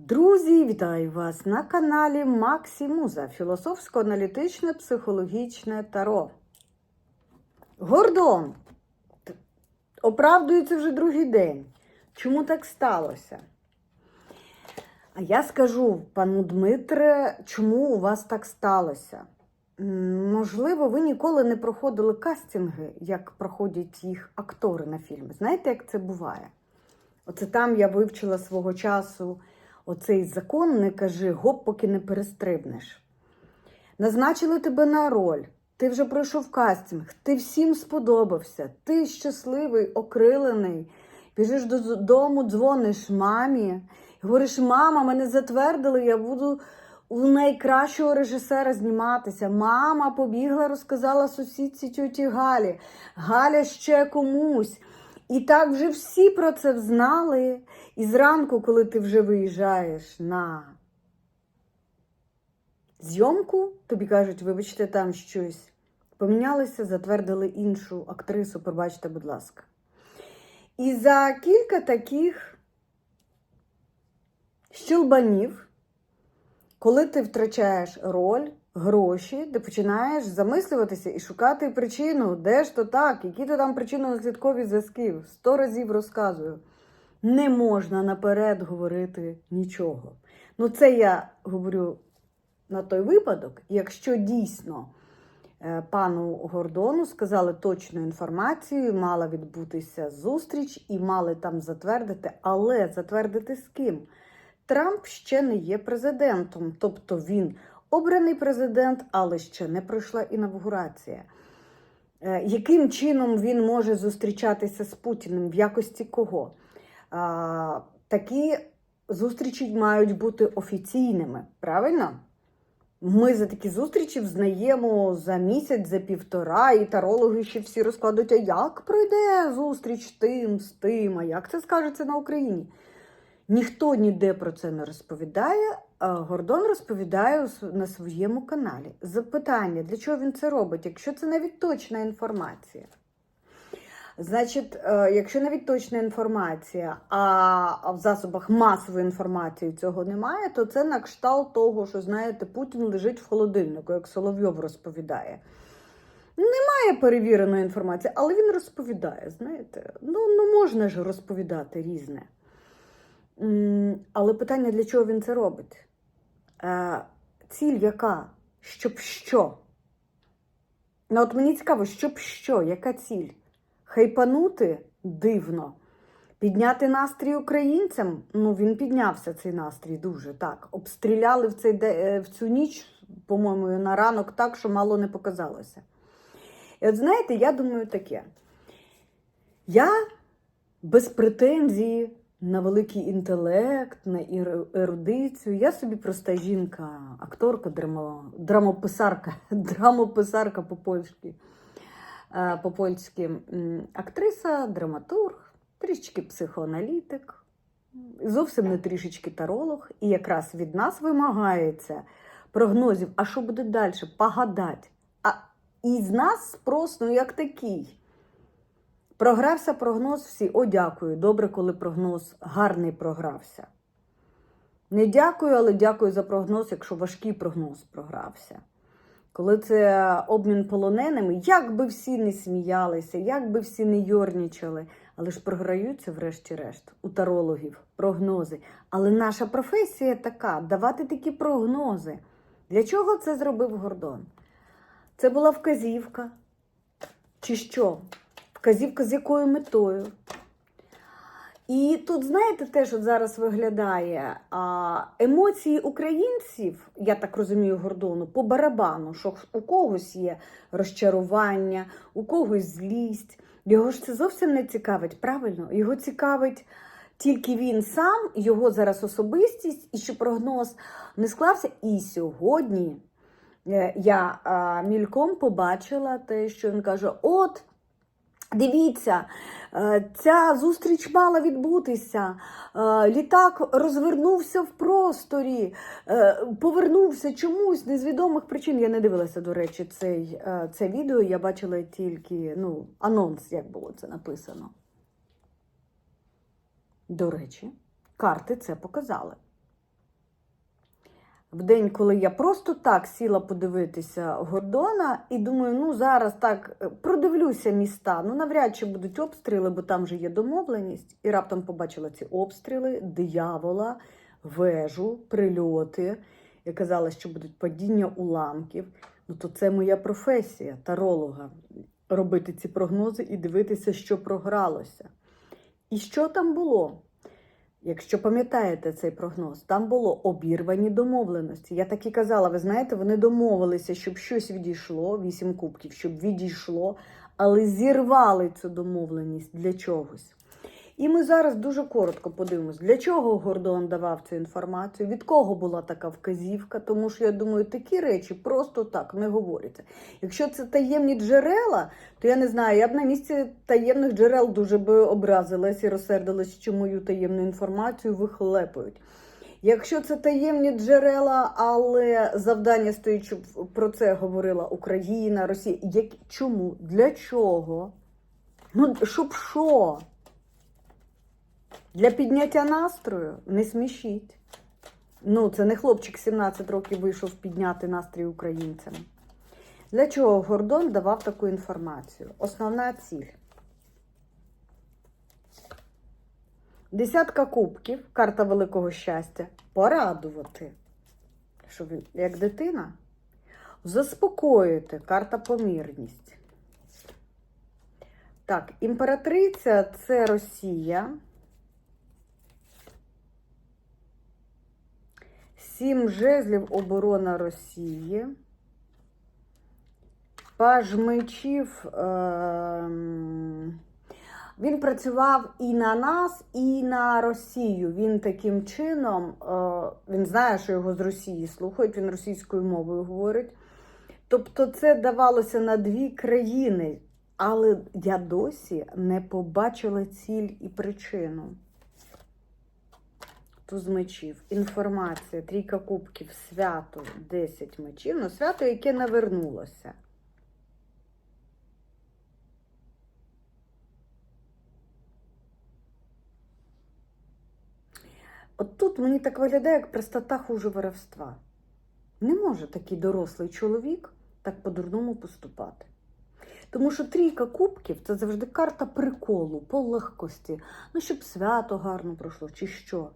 Друзі, вітаю вас на каналі Максі Муза, філософсько-аналітичне психологічне таро. Гордон оправдується вже другий день. Чому так сталося? А я скажу пану Дмитре, чому у вас так сталося. Можливо, ви ніколи не проходили кастинги, як проходять їх актори на фільми. Знаєте, як це буває? Оце там я вивчила свого часу оцей закон не кажи гоп, поки не перестрибнеш. Назначили тебе на роль, ти вже пройшов кастинг, ти всім сподобався, ти щасливий, окрилений. Біжиш додому, дзвониш мамі, говориш: мама, мене затвердили, я буду у найкращого режисера зніматися. Мама побігла, розказала сусідці тьоті Галі. Галя ще комусь. І так вже всі про це знали. І зранку, коли ти вже виїжджаєш на зйомку, тобі кажуть, вибачте, там щось помінялися, затвердили іншу актрису, пробачте, будь ласка. І за кілька таких щелбанів, коли ти втрачаєш роль, гроші, ти починаєш замислюватися і шукати причину, де ж то так, які то там причинно-наслідкові зв'язки. Сто разів розказую. Не можна наперед говорити нічого. Ну, це я говорю на той випадок, якщо дійсно е, пану Гордону сказали точну інформацію, мала відбутися зустріч і мали там затвердити, але затвердити з ким? Трамп ще не є президентом, тобто він обраний президент, але ще не пройшла інавгурація. Е, Яким чином він може зустрічатися з Путіним? В якості кого? Такі зустрічі мають бути офіційними, правильно? Ми за такі зустрічі взнаємо за місяць, за півтора, і тарологи ще всі розкладуть, а як пройде зустріч тим з тим, а як це скажеться на Україні? Ніхто ніде про це не розповідає. Гордон розповідає на своєму каналі. Запитання, для чого він це робить, якщо це навіть точна інформація? Значить, е, якщо навіть точна інформація, а в засобах масової інформації цього немає, то це на кшталт того, що знаєте, Путін лежить в холодильнику, як Соловйов розповідає. Немає перевіреної інформації, але він розповідає. Знаєте, ну, ну можна ж розповідати різне. Але питання, для чого він це робить? Е, Ціль яка? Щоб що? Ну, от мені цікаво, щоб що, яка ціль? Хайпанути дивно. Підняти настрій українцям? Ну, він піднявся цей настрій дуже так. Обстріляли в, цей, е, в цю ніч, по-моєму, на ранок так, що мало не показалося. І от знаєте, я думаю таке. Я без претензії на великий інтелект, на ерудицію. Я собі проста жінка, акторка, драмо, драмописарка, драмописарка по-польськи, е, по-польськи актриса, драматург, трішечки психоаналітик, зовсім не трішечки таролог. І якраз від нас вимагається прогнозів, а що буде далі? Погадать. А і з нас спрос, ну як такий. Програвся прогноз всі. О, дякую. Добре, коли прогноз гарний програвся. Не дякую, але дякую за прогноз, якщо важкий прогноз програвся. Коли це обмін полоненими, як би всі не сміялися, як би всі не йорнічали, але ж програються, врешті-решт, у тарологів прогнози. Але наша професія така давати такі прогнози. Для чого це зробив Гордон? Це була вказівка. Чи що? Вказівка з якою метою? І тут, знаєте, теж от зараз виглядає а, емоції українців, я так розумію, Гордону, по барабану, що у когось є розчарування, у когось злість. Його ж це зовсім не цікавить, правильно? Його цікавить тільки він сам, його зараз особистість, і що прогноз не склався. І сьогодні е, я а, мільком побачила те, що він каже: от. Дивіться, е, ця зустріч мала відбутися. Е, Літак розвернувся в просторі, е, повернувся чомусь не з відомих причин. Я не дивилася, до речі, цей, це відео. Я бачила тільки ну, анонс, як було це написано. До речі, карти це показали. В день, коли я просто так сіла подивитися Гордона, і думаю, ну зараз так е, продивлюся міста. Ну навряд чи будуть обстріли, бо там же є домовленість. І раптом побачила ці обстріли, диявола, вежу, прильоти. Я казала, що будуть падіння уламків. Ну то це моя професія таролога. Робити ці прогнози і дивитися, що програлося. І що там було? Якщо пам'ятаєте цей прогноз, там було обірвані домовленості. Я так і казала, ви знаєте, вони домовилися, щоб щось відійшло, вісім кубків, щоб відійшло, але зірвали цю домовленість для чогось. І ми зараз дуже коротко подивимось, для чого Гордон давав цю інформацію, від кого була така вказівка, тому що я думаю, такі речі просто так не говоряться. Якщо це таємні джерела, то я не знаю, я б на місці таємних джерел дуже би образилась і розсердилась, що мою таємну інформацію вихлепують. Якщо це таємні джерела, але завдання стоїть, щоб про це говорила Україна, Росія. Як, чому? Для чого? Ну, щоб що? Для підняття настрою не смішіть. Ну, це не хлопчик 17 років вийшов підняти настрій українцям. Для чого Гордон давав таку інформацію? Основна ціль. Десятка кубків, карта великого щастя. Порадувати. Що ви, як дитина? Заспокоїти, карта помірність. Так, імператриця це Росія. Сім жезлів оборона Росії. Паж мечів. ем, Він працював і на нас, і на Росію. Він таким чином, е, він знає, що його з Росії слухають, він російською мовою говорить. Тобто це давалося на дві країни. Але я досі не побачила ціль і причину. Туз мечів, інформація, трійка кубків, свято, 10 мечів. Ну, свято, яке навернулося. От тут мені так виглядає, як простота хуже воровства. Не може такий дорослий чоловік так по-дурному поступати. Тому що трійка кубків це завжди карта приколу, по легкості. Ну, щоб свято гарно пройшло, чи що.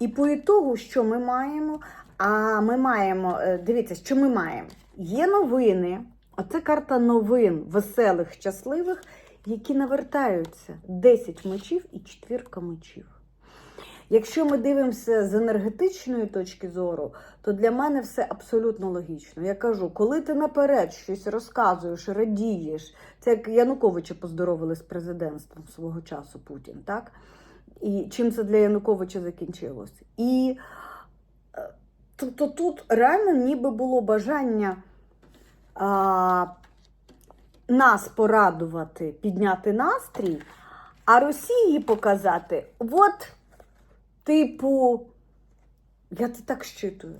І по ітогу, що ми маємо? А ми маємо, е, дивіться, що ми маємо? Є новини, а це карта новин, веселих, щасливих, які навертаються. 10 мечів і четвірка мечів. Якщо ми дивимося з енергетичної точки зору, то для мене все абсолютно логічно. Я кажу, коли ти наперед щось розказуєш, радієш, це як Януковича поздоровили з президентством свого часу Путін, так? І чим це для Януковича закінчилось? І е, тобто тут реально ніби було бажання а, нас порадувати, підняти настрій, а Росії показати, от, типу, я це так щитую.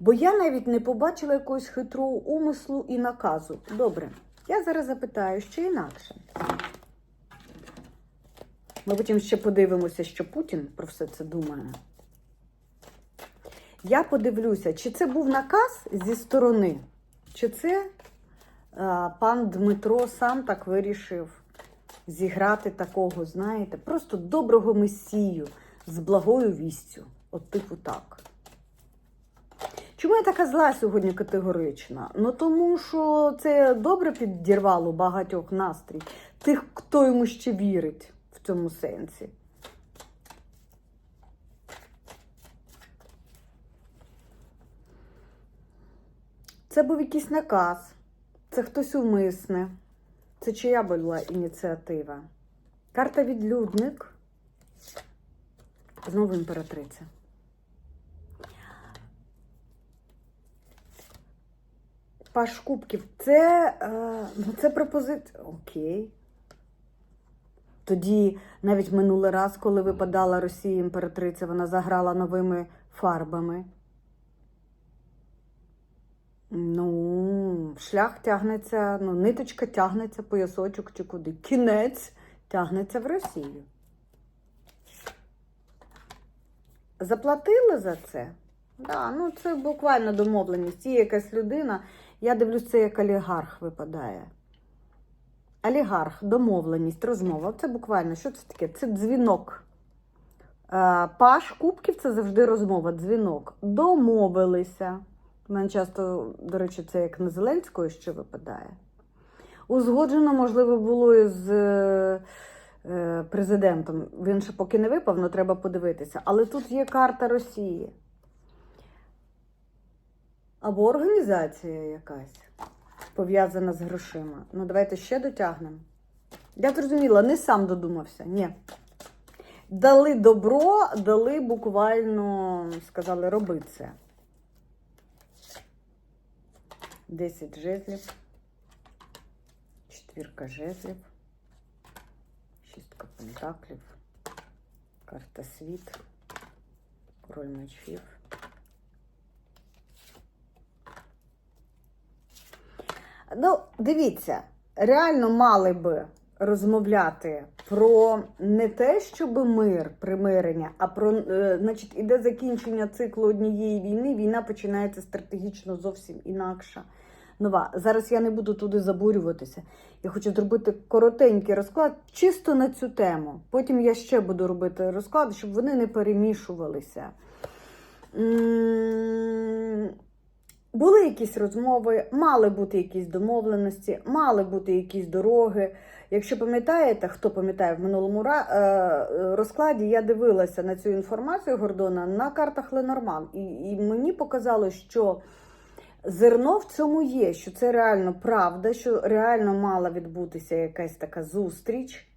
Бо я навіть не побачила якогось хитрого умислу і наказу. Добре, я зараз запитаю ще інакше. Ми потім ще подивимося, що Путін про все це думає. Я подивлюся, чи це був наказ зі сторони, чи це а, пан Дмитро сам так вирішив зіграти такого, знаєте, просто доброго месію з благою вістю. От типу так. Чому я така зла сьогодні категорична? Ну тому що це добре підірвало багатьох настрій, тих, хто йому ще вірить в цьому сенсі. Це був якийсь наказ, це хтось умисне, це чия була ініціатива. Карта відлюдник. Знову імператриця. Паш кубків. Це, е, ну, це пропозиція. Окей. Тоді навіть минулий раз, коли випадала Росія імператриця, вона заграла новими фарбами. Ну, шлях тягнеться, ну, ниточка тягнеться, поясочок чи куди. Кінець тягнеться в Росію. Заплатили за це? Да, ну це буквально домовленість. Є якась людина. Я дивлюсь, це як олігарх випадає. Олігарх, домовленість, розмова. Це буквально, що це таке? Це дзвінок. Е, Паш кубків це завжди розмова, дзвінок. Домовилися. У мене часто, до речі, це як на Зеленського ще випадає. Узгоджено, можливо, було із е, е, президентом. Він ще поки не випав, але треба подивитися. Але тут є карта Росії. Або організація якась пов'язана з грошима. Ну, давайте ще дотягнемо. Я зрозуміла, не сам додумався. Ні. Дали добро, дали буквально, сказали, роби це. 10 жезлів. Четвірка жезлів. Шістка пентаклів. Карта світ. Король мечів. Ну, дивіться, реально мали би розмовляти про не те, щоб мир, примирення, а про, е, значить, іде закінчення циклу однієї війни. Війна починається стратегічно зовсім інакша. Нова. Зараз я не буду туди забурюватися. Я хочу зробити коротенький розклад чисто на цю тему. Потім я ще буду робити розклад, щоб вони не перемішувалися. Були якісь розмови, мали бути якісь домовленості, мали бути якісь дороги. Якщо пам'ятаєте, хто пам'ятає в минулому е, е, розкладі, я дивилася на цю інформацію Гордона на картах Ленорман, і, і мені показало, що зерно в цьому є, що це реально правда, що реально мала відбутися якась така зустріч.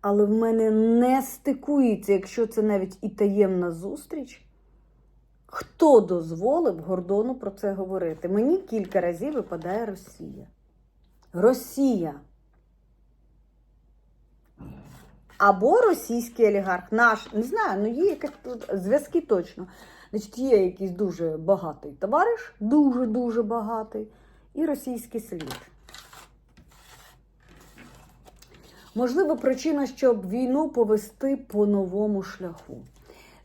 Але в мене не стикується, якщо це навіть і таємна зустріч. Хто дозволив Гордону про це говорити? Мені кілька разів випадає Росія. Росія. Або російський олігарх, наш, не знаю, ну є якась тут зв'язки точно. Значить, є якийсь дуже багатий товариш, дуже-дуже багатий, і російський слід. Можливо, причина, щоб війну повести по новому шляху.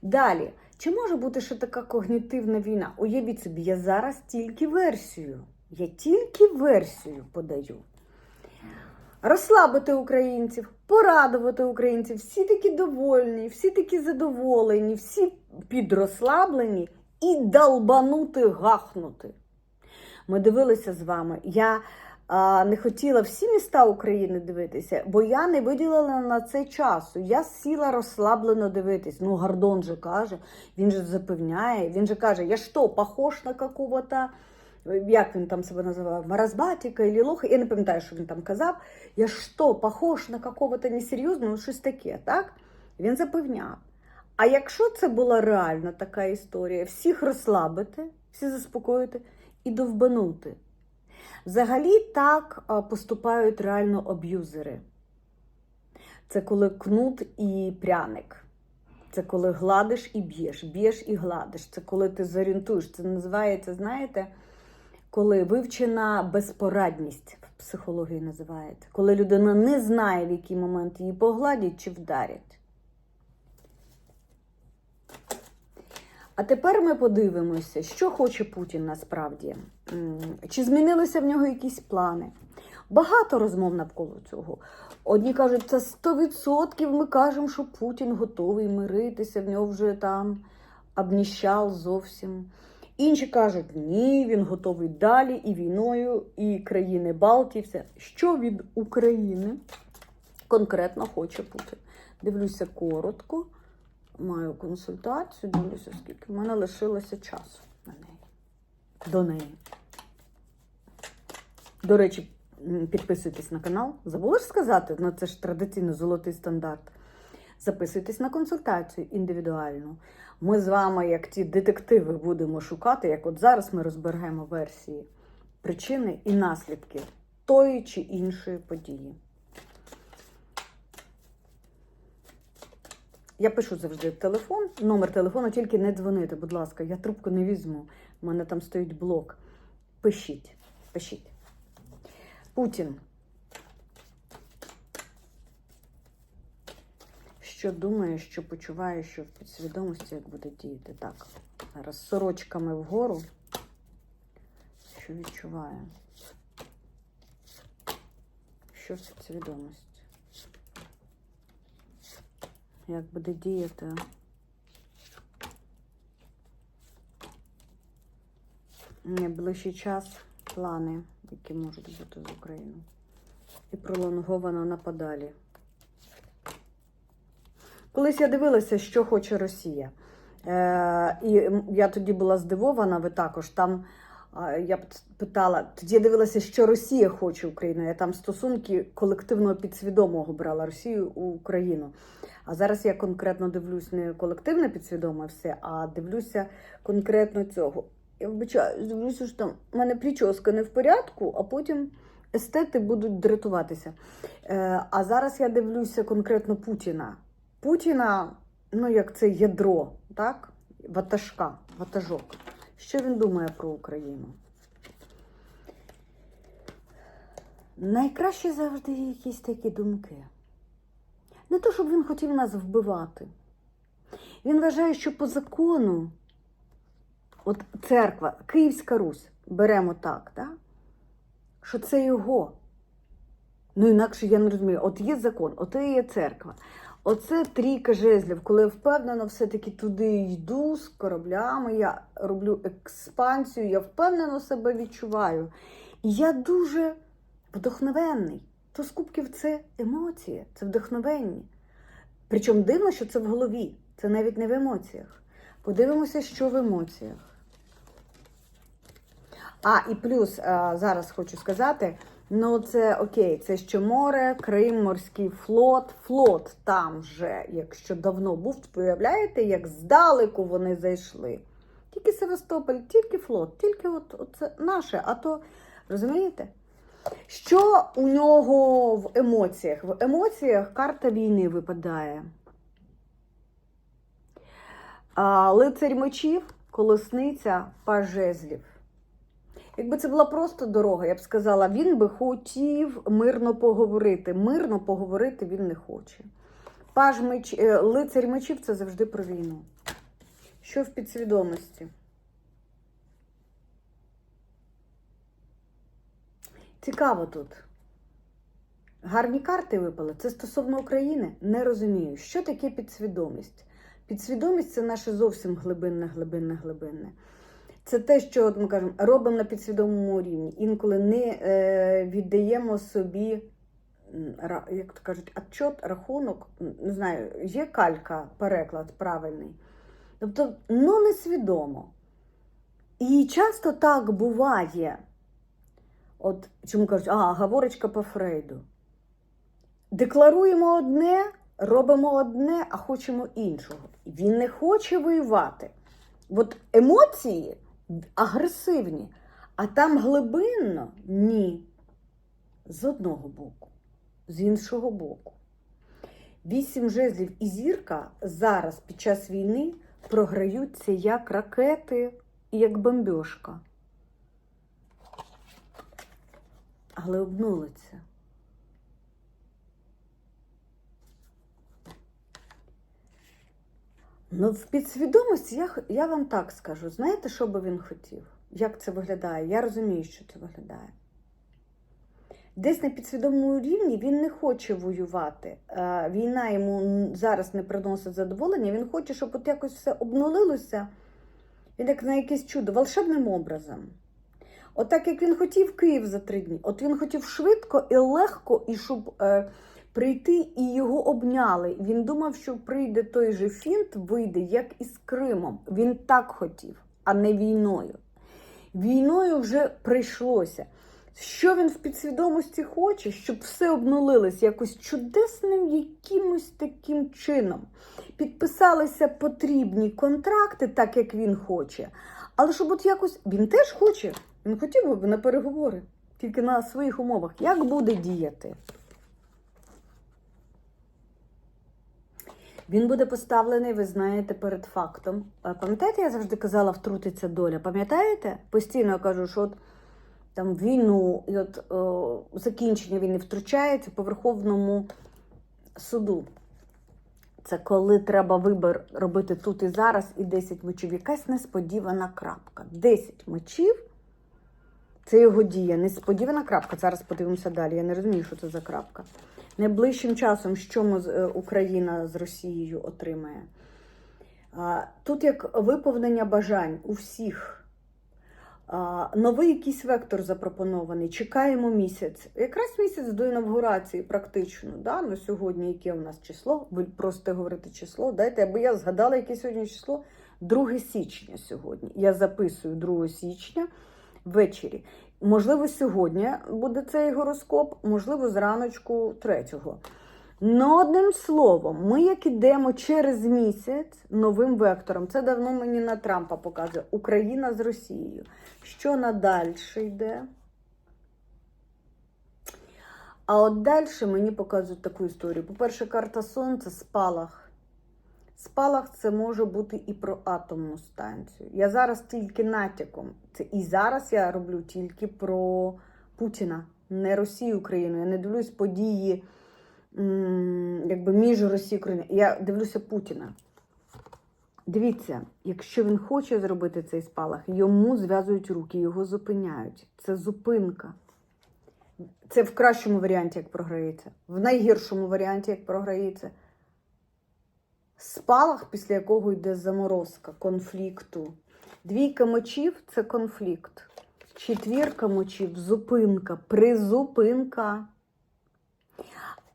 Далі, чи може бути ще така когнітивна війна? Уявіть собі, я зараз тільки версію. Я тільки версію подаю. Розслабити українців, порадувати українців, всі такі довольні, всі такі задоволені, всі підрослаблені і долбанути, гахнути. Ми дивилися з вами. Я не хотіла всі міста України дивитися, бо я не виділила на це часу. Я сіла розслаблено дивитись. Ну, Гордон же каже, він же запевняє, він же каже, я що, похож на какого-то, як він там себе називав, маразматика і лоха, я не пам'ятаю, що він там казав. Я що, похож на какого-то несерйозного, ну, щось таке, так? Він запевняв. А якщо це була реально така історія, всіх розслабити, всі заспокоїти і довбанути. Взагалі так поступають реально аб'юзери. Це коли кнут і пряник. Це коли гладиш і б'єш, б'єш і гладиш. Це коли ти зорієнтуєш. Це називається, знаєте, коли вивчена безпорадність в психології називається. Коли людина не знає, в який момент її погладять чи вдарять. А тепер ми подивимося, що хоче Путін насправді. Чи змінилися в нього якісь плани? Багато розмов навколо цього. Одні кажуть, це 100% ми кажемо, що Путін готовий миритися, в нього вже там обніщав зовсім. Інші кажуть, ні, він готовий далі і війною, і країни Балтії, все. Що від України конкретно хоче Путін? Дивлюся коротко, маю консультацію, дивлюся, скільки в мене лишилося часу на неї. До неї. До речі, підписуйтесь на канал. Забула ж сказати, ну це ж традиційно золотий стандарт. Записуйтесь на консультацію індивідуальну. Ми з вами, як ті детективи, будемо шукати, як от зараз ми розберемо версії, причини і наслідки тої чи іншої події. Я пишу завжди телефон, номер телефону, тільки не дзвонити, будь ласка, я трубку не візьму. У мене там стоїть блок. Пишіть, пишіть. Путін. Що думає, що почуває, що в підсвідомості як буде діяти? Так. Зараз сорочками вгору. Що відчуваю? Що в свідомості? Як буде діяти? Найближчий час плани, які можуть бути з Україною. І пролонговано на подалі. Колись я дивилася, що хоче Росія. Е, і я тоді була здивована, ви також там. Я питала, тоді я дивилася, що Росія хоче Україну. Я там стосунки колективного підсвідомого брала Росію у Україну. А зараз я конкретно дивлюсь не колективне підсвідоме все, а дивлюся конкретно цього. Я вибачаю, дивлюся, що там в мене прическа не в порядку, а потім естети будуть дратуватися. Е, а зараз я дивлюся конкретно Путіна. Путіна, ну як це ядро, так? Ватажка, ватажок. Що він думає про Україну? Найкраще завжди якісь такі думки. Не то, щоб він хотів нас вбивати. Він вважає, що по закону, от церква, Київська Русь, беремо так, да? що це його. Ну, інакше я не розумію. От є закон, от і є церква. Оце трійка жезлів, коли я впевнено все-таки туди йду з кораблями, я роблю експансію, я впевнено себе відчуваю. І я дуже вдохновенний. То з це емоції, це вдохновенні. Причому дивно, що це в голові, це навіть не в емоціях. Подивимося, що в емоціях. А, і плюс зараз хочу сказати: ну, це окей, це ще море, Крим, морський флот. Флот там вже, якщо давно був, уявляєте, як здалеку вони зайшли. Тільки Севастополь, тільки флот, тільки от, от це наше. А то розумієте? Що у нього в емоціях? В емоціях карта війни випадає. Лицарь мечів, колесниця, паж жезлів. Якби це була просто дорога, я б сказала, він би хотів мирно поговорити. Мирно поговорити він не хоче. Паж меч, е, лицарь мечів це завжди про війну. Що в підсвідомості? Цікаво тут. Гарні карти випали. Це стосовно України. Не розумію, що таке підсвідомість. Підсвідомість це наше зовсім глибинне, глибинне, глибинне. Це те, що от ми кажемо, робимо на підсвідомому рівні. Інколи не е, віддаємо собі, як то кажуть, отчот, рахунок, не знаю, є калька, переклад правильний. Тобто, ну несвідомо. І часто так буває. От чому кажуть, а, говорочка по Фрейду. Декларуємо одне, робимо одне, а хочемо іншого. Він не хоче воювати. От емоції агресивні, а там глибинно ні. З одного боку, з іншого боку. Вісім жезлів і зірка зараз під час війни програються як ракети і як бомбьошка. Але обнулиться. Ну, в підсвідомості я, я вам так скажу. Знаєте, що би він хотів? Як це виглядає? Я розумію, що це виглядає. Десь на підсвідомому рівні він не хоче воювати. Е, Війна йому зараз не приносить задоволення. Він хоче, щоб от якось все обнулилося. Він як на якесь чудо, волшебним образом. От як він хотів Київ за три дні, от він хотів швидко і легко, і щоб е, прийти і його обняли. Він думав, що прийде той же фінт, вийде, як із Кримом. Він так хотів, а не війною. Війною вже прийшлося. Що він в підсвідомості хоче, щоб все обнулилось якось чудесним якимось таким чином. Підписалися потрібні контракти, так як він хоче. Але щоб от якось він теж хоче, він хотів би на переговори, тільки на своїх умовах. Як буде діяти? Він буде поставлений, ви знаєте, перед фактом. Е, Пам'ятаєте, я завжди казала, втрутиться доля. Пам'ятаєте? Постійно кажу, що от там війну і от о, закінчення війни втручається по Верховному суду. Це коли треба вибір робити тут і зараз, і 10 мечів. Якась несподівана крапка. 10 мечів це його дія. Несподівана крапка. Зараз подивимося далі. Я не розумію, що це за крапка. Найближчим часом, що ми, е, Україна з Росією отримає? Тут як виповнення бажань у всіх. Новий якийсь вектор запропонований. Чекаємо місяць. Якраз місяць до інавгурації, практично. Да? На сьогодні яке у нас число? Ви просто говорите число. Дайте, аби я згадала, яке сьогодні число. 2 січня сьогодні. Я записую 2 січня ввечері. Можливо, сьогодні буде цей гороскоп, можливо, зраночку 3-го. Ну, одним словом, ми як ідемо через місяць новим вектором. Це давно мені на Трампа показує. Україна з Росією. Що надальше йде? А от далі мені показують таку історію. По-перше, карта Сонця спалах. Спалах це може бути і про атомну станцію. Я зараз тільки натяком. Це і зараз я роблю тільки про Путіна, не Росію, Україну. Я не дивлюсь події якби між Росією і Україною. Я дивлюся Путіна. Дивіться, якщо він хоче зробити цей спалах, йому зв'язують руки, його зупиняють. Це зупинка. Це в кращому варіанті, як програється, в найгіршому варіанті, як програється. Спалах, після якого йде заморозка конфлікту. Двійка мечів це конфлікт. Четвірка мечів зупинка, призупинка.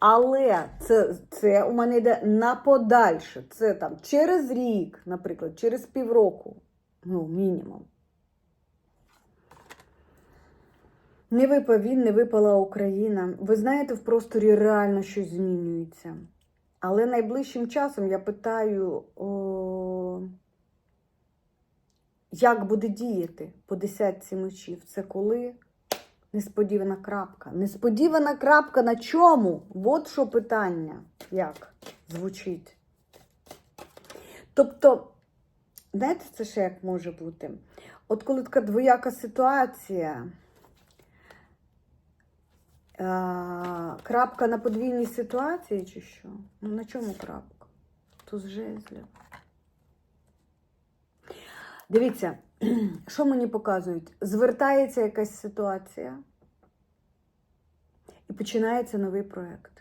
Але це, це у мене йде на подальше. Це там через рік, наприклад, через півроку. Ну, мінімум. Не випав він, не випала Україна. Ви знаєте, в просторі реально щось змінюється. Але найближчим часом я питаю, о, як буде діяти по десятці мечів? Це коли? Несподівана крапка. Несподівана крапка на чому? От що питання, як звучить. Тобто, знаєте, це ще як може бути? От коли така двояка ситуація, а, крапка на подвійній ситуації, чи що? Ну на чому крапка? Туз жезлів. Дивіться, що мені показують? Звертається якась ситуація і починається новий проєкт.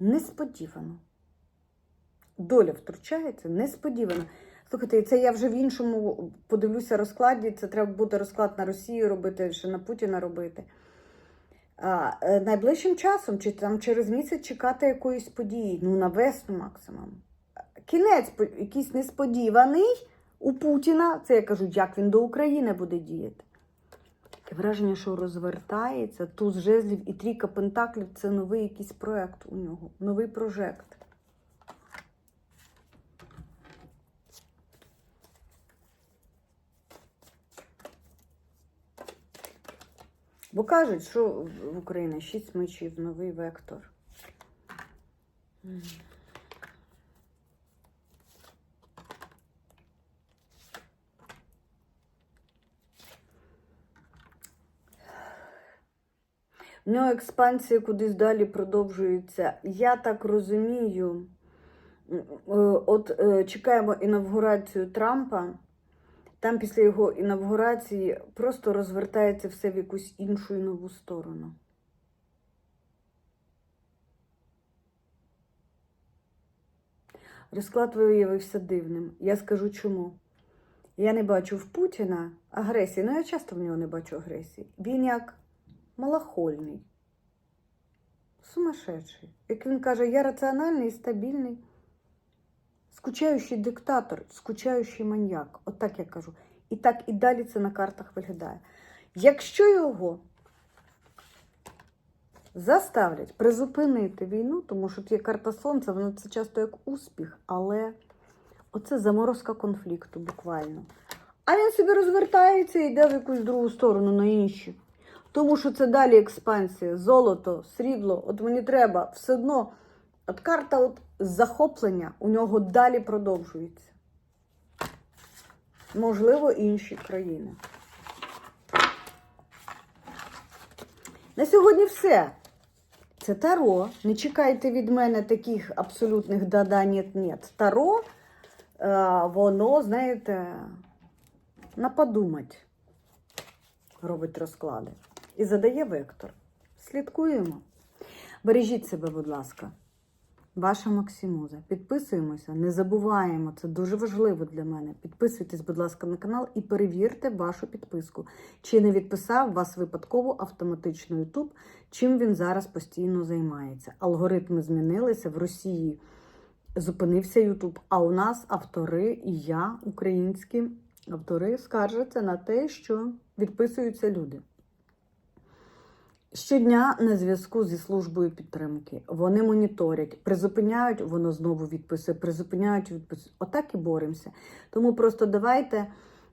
Несподівано. Доля втручається несподівано. Слухайте, це я вже в іншому подивлюся розкладі. Це треба буде розклад на Росію робити, ще на Путіна робити. А, е, найближчим часом, чи там через місяць чекати якоїсь події, ну на весну максимум. Кінець якийсь несподіваний у Путіна. Це я кажу, як він до України буде діяти. Таке враження, що розвертається туз жезлів і трійка пентаклів це новий якийсь проект у нього, новий прожект. Бо кажуть, що в Україні шість мечів, новий вектор. Нього експансія кудись далі продовжується. Я так розумію. е, От е, чекаємо інавгурацію Трампа. Там після його інавгурації просто розвертається все в якусь іншу і нову сторону. Розклад виявився дивним. Я скажу чому. Я не бачу в Путіна агресії. Ну, я часто в нього не бачу агресії. Він як малахольний, сумасшедший. Як він каже, я раціональний і стабільний. Скучаючий диктатор, скучаючий маньяк. От я кажу. І так і далі це на картах виглядає. Якщо його заставлять призупинити війну, тому що є карта сонця, воно це часто як успіх, але оце заморозка конфлікту буквально. А він собі розвертається і йде в якусь другу сторону на інші. Тому що це далі експансія, золото, срібло. От мені треба все одно. От карта от захоплення у нього далі продовжується. Можливо, інші країни. На сьогодні все. Це таро. Не чекайте від мене таких абсолютних да-да, нет, нет. Таро, е, воно, знаєте, на подумать робить розклади. І задає вектор. Слідкуємо. Бережіть себе, будь ласка. Ваша Максимуза. Підписуємося, не забуваємо, це дуже важливо для мене. Підписуйтесь, будь ласка, на канал і перевірте вашу підписку. Чи не відписав вас випадково автоматично YouTube, чим він зараз постійно займається. Алгоритми змінилися в Росії. Зупинився YouTube, а у нас автори і я, українські автори, скаржаться на те, що відписуються люди. Щодня на зв'язку зі службою підтримки. Вони моніторять, призупиняють, воно знову відписує, призупиняють, відписує. Отак і боремося. Тому просто давайте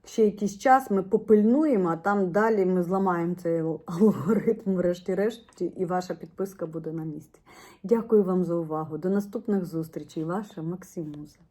ще якийсь час ми попильнуємо, а там далі ми зламаємо цей алгоритм, врешті-решті, і ваша підписка буде на місці. Дякую вам за увагу. До наступних зустрічей. Ваша Максимуза.